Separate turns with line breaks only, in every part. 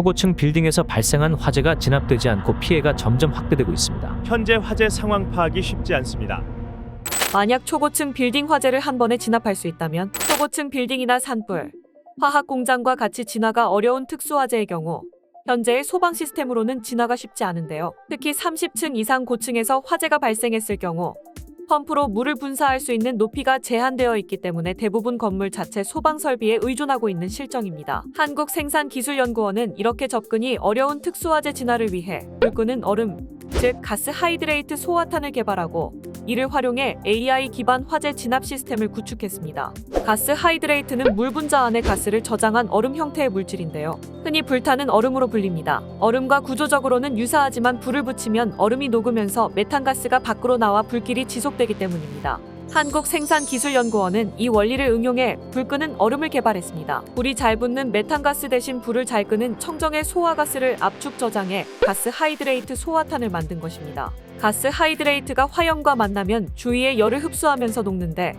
초고층 빌딩에서 발생한 화재가 진압되지 않고 피해가 점점 확대되고 있습니다.
현재 화재 상황 파악이 쉽지 않습니다.
만약 초고층 빌딩 화재를 한 번에 진압할 수 있다면 초고층 빌딩이나 산불, 화학 공장과 같이 진화가 어려운 특수 화재의 경우 현재의 소방 시스템으로는 진화가 쉽지 않은데요. 특히 30층 이상 고층에서 화재가 발생했을 경우 펌프로 물을 분사할 수 있는 높이가 제한되어 있기 때문에 대부분 건물 자체 소방 설비에 의존하고 있는 실정입니다. 한국생산기술연구원은 이렇게 접근이 어려운 특수화재 진화를 위해 불 끄는 얼음, 즉 가스 하이드레이트 소화탄을 개발하고 이를 활용해 AI 기반 화재 진압 시스템을 구축했습니다. 가스 하이드레이트는 물 분자 안에 가스를 저장한 얼음 형태의 물질인데요. 흔히 불타는 얼음으로 불립니다. 얼음과 구조적으로는 유사하지만 불을 붙이면 얼음이 녹으면서 메탄가스가 밖으로 나와 불길이 지속되기 때문입니다. 한국생산기술연구원은 이 원리를 응용해 불 끄는 얼음을 개발했습니다. 불이 잘 붙는 메탄가스 대신 불을 잘 끄는 청정의 소화가스를 압축 저장해 가스 하이드레이트 소화탄을 만든 것입니다. 가스 하이드레이트가 화염과 만나면 주위의 열을 흡수하면서 녹는데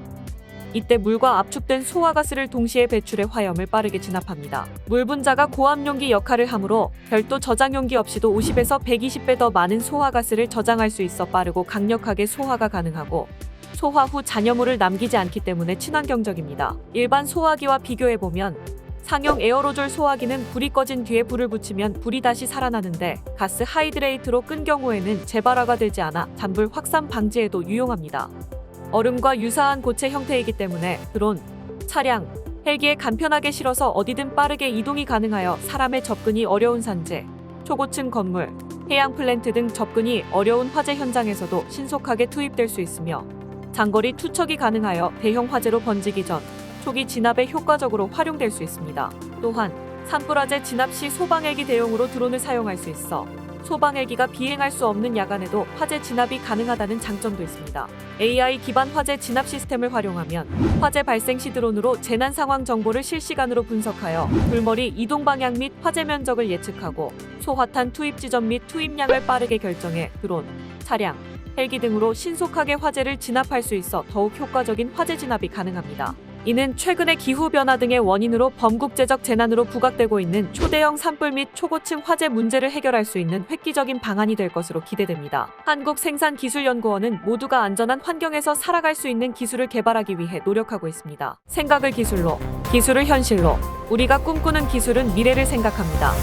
이때 물과 압축된 소화가스를 동시에 배출해 화염을 빠르게 진압합니다. 물 분자가 고압 용기 역할을 하므로 별도 저장 용기 없이도 50에서 120배 더 많은 소화가스를 저장할 수 있어 빠르고 강력하게 소화가 가능하고 소화 후 잔여물을 남기지 않기 때문에 친환경적입니다. 일반 소화기와 비교해 보면 상용 에어로졸 소화기는 불이 꺼진 뒤에 불을 붙이면 불이 다시 살아나는데 가스 하이드레이트로 끈 경우에는 재발화가 되지 않아 잔불 확산 방지에도 유용합니다. 얼음과 유사한 고체 형태이기 때문에 드론, 차량, 헬기에 간편하게 실어서 어디든 빠르게 이동이 가능하여 사람의 접근이 어려운 산재, 초고층 건물, 해양 플랜트 등 접근이 어려운 화재 현장에서도 신속하게 투입될 수 있으며 장거리 투척이 가능하여 대형 화재로 번지기 전 초기 진압에 효과적으로 활용될 수 있습니다. 또한 산불화재 진압 시 소방헬기 대용으로 드론을 사용할 수 있어 소방헬기가 비행할 수 없는 야간에도 화재 진압이 가능하다는 장점도 있습니다. AI 기반 화재 진압 시스템을 활용하면 화재 발생 시 드론으로 재난 상황 정보를 실시간으로 분석하여 불머리 이동 방향 및 화재 면적을 예측하고 소화탄 투입 지점 및 투입량을 빠르게 결정해 드론, 차량, 헬기 등으로 신속하게 화재를 진압할 수 있어 더욱 효과적인 화재 진압이 가능합니다. 이는 최근의 기후변화 등의 원인으로 범국제적 재난으로 부각되고 있는 초대형 산불 및 초고층 화재 문제를 해결할 수 있는 획기적인 방안이 될 것으로 기대됩니다. 한국생산기술연구원은 모두가 안전한 환경에서 살아갈 수 있는 기술을 개발하기 위해 노력하고 있습니다. 생각을 기술로, 기술을 현실로, 우리가 꿈꾸는 기술은 미래를 생각합니다.